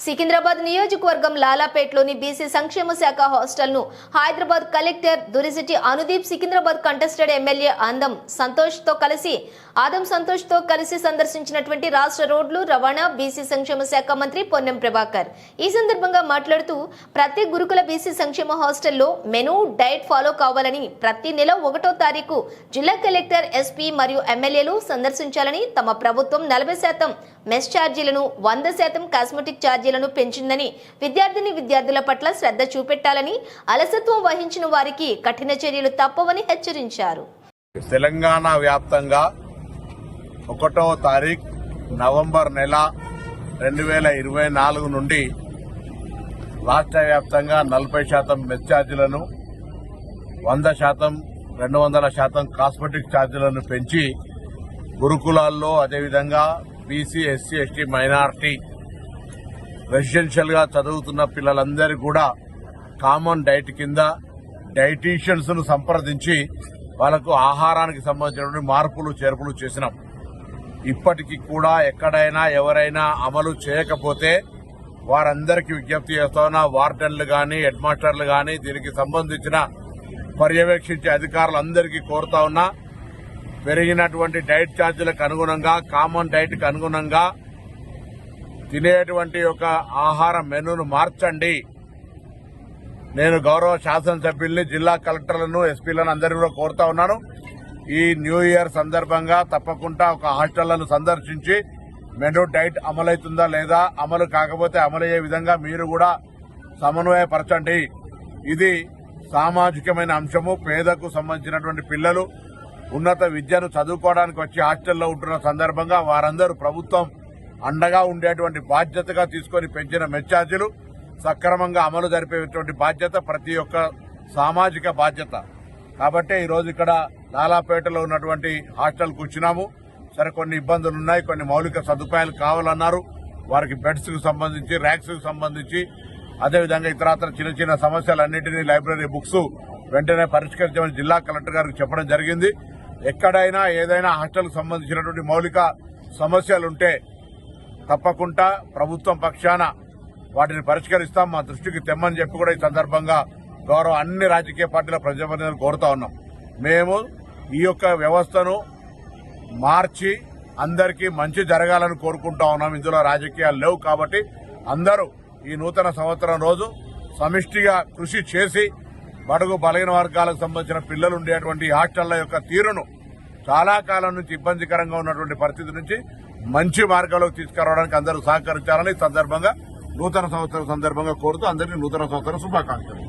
సికింద్రాబాద్ నియోజకవర్గం లాలాపేట్లోని బీసీ సంక్షేమ శాఖ హాస్టల్ను Hyderabad collector Durisetti Anudeep Secunderabad contested MLA అందం సంతోష్తో కలిసి ఆదం సంతోష్తో కలిసి సందర్శించినటువంటి రాష్ట్ర రోడ్లు రవాణా బీసీ సంక్షేమ శాఖ మంత్రి పొన్నం ప్రభాకర్. ఈ సందర్భంగా మాట్లాడుతూ ప్రతి గురుకుల బీసీ సంక్షేమ హాస్టల్లో మెనూ డైట్ ఫాలో కావాలని ప్రతి నెల ఒకటో తారీఖు జిల్లా కలెక్టర్ ఎస్పీ మరియు ఎమ్మెల్యేలు సందర్శించాలని తమ ప్రభుత్వం నలభై శాతం మెస్ ఛార్జీలను వంద శాతం కాస్మెటిక్ ఛార్జీలను పెంచిందని విద్యార్థిని విద్యార్థుల పట్ల శ్రద్ధ చూపెట్టాలని అలసత్వం వహించిన వారికి కఠిన చర్యలు తప్పవని హెచ్చరించారు. తెలంగాణ వ్యాప్తంగా ఒకటో తారీఖు నవంబర్ నెల రెండు వేల ఇరవై నాలుగు నుండి రాష్ట్ర వ్యాప్తంగా నలభై శాతం మెస్ ఛార్జీలను వంద శాతం రెండు వందల శాతం కాస్మెటిక్ ఛార్జీలను పెంచి గురుకులాల్లో అదేవిధంగా బీసీ ఎస్సీ ఎస్టీ మైనారిటీ రెసిడెన్షియల్గా చదువుతున్న పిల్లలందరూ కూడా కామన్ డైట్ కింద డైటీషియన్స్ను సంప్రదించి వాళ్ళకు ఆహారానికి సంబంధించినటువంటి మార్పులు చేర్పులు చేసినాం. ఇప్పటికీ కూడా ఎక్కడైనా ఎవరైనా అమలు చేయకపోతే వారందరికీ విజ్ఞప్తి చేస్తున్నా వార్డెన్లు గాని హెడ్ మాస్టర్లు గాని దీనికి సంబంధించిన పర్యవేక్షించే అధికారులందరికీ కోరుతా ఉన్నా పెరిగినటువంటి డైట్ ఛార్జీలకు అనుగుణంగా కామన్ డైట్కు అనుగుణంగా తినేటువంటి ఒక ఆహార మెనూను మార్చండి. నేను గౌరవ శాసనసభ్యుల్ని జిల్లా కలెక్టర్లను ఎస్పీలను అందరినీ కూడా కోరుతా ఉన్నాను. ఈ న్యూ ఇయర్ సందర్భంగా తప్పకుండా ఒక హాస్టళ్ళను సందర్శించి మెనూ డైట్ అమలవుతుందా లేదా అమలు కాకపోతే అమలయ్యే విధంగా మీరు కూడా సమన్వయపరచండి. ఇది సామాజికమైన అంశము. పేదకు సంబంధించినటువంటి పిల్లలు ఉన్నత విద్యను చదువుకోవడానికి వచ్చి హాస్టల్లో ఉంటున్న సందర్భంగా వారందరూ ప్రభుత్వం అండగా ఉండేటువంటి బాధ్యతగా తీసుకొని పెంచిన మెచ్చార్జీలు సక్రమంగా అమలు జరిపేటువంటి బాధ్యత ప్రతి ఒక్క సామాజిక బాధ్యత. కాబట్టి ఈరోజు ఇక్కడ లాలాపేటలో ఉన్నటువంటి హాస్టల్కు వచ్చినాము సరే కొన్ని ఇబ్బందులు ఉన్నాయి కొన్ని మౌలిక సదుపాయాలు కావాలన్నారు. వారికి బెడ్స్కు సంబంధించి ర్యాక్స్కు సంబంధించి అదేవిధంగా ఇతరత్ర చిన్న చిన్న సమస్యలన్నింటినీ లైబ్రరీ బుక్స్ వెంటనే పరిష్కరించమని జిల్లా కలెక్టర్ గారికి చెప్పడం జరిగింది. ఎక్కడైనా ఏదైనా హాస్టల్ సంబంధించినటువంటి మౌలిక సమస్యలుంటే తప్పకుండా ప్రభుత్వం పక్షాన వాటిని పరిష్కరిస్తాం. మా దృష్టికి తెమ్మని చెప్పి కూడా ఈ సందర్భంగా గౌరవ అన్ని రాజకీయ పార్టీల ప్రజాప్రతినిధులు కోరుతా ఉన్నాం. మేము ఈ యొక్క వ్యవస్థను మార్చి అందరికీ మంచి జరగాలని కోరుకుంటా ఉన్నాం. ఇందులో రాజకీయాలు లేవు కాబట్టి అందరూ ఈ నూతన సంవత్సరం రోజు సమిష్టిగా కృషి చేసి బడుగు బలహీన వర్గాలకు సంబంధించిన పిల్లలు ఉండేటువంటి హాస్టళ్ళ యొక్క తీరును చాలా కాలం నుంచి ఇబ్బందికరంగా ఉన్నటువంటి పరిస్థితి నుంచి మంచి మార్గంలోకి తీసుకురావడానికి అందరూ సహకరించాలని ఈ సందర్భంగా నూతన సంవత్సరం సందర్భంగా కోరుతూ అందరికీ నూతన సంవత్సరం శుభాకాంక్షలు.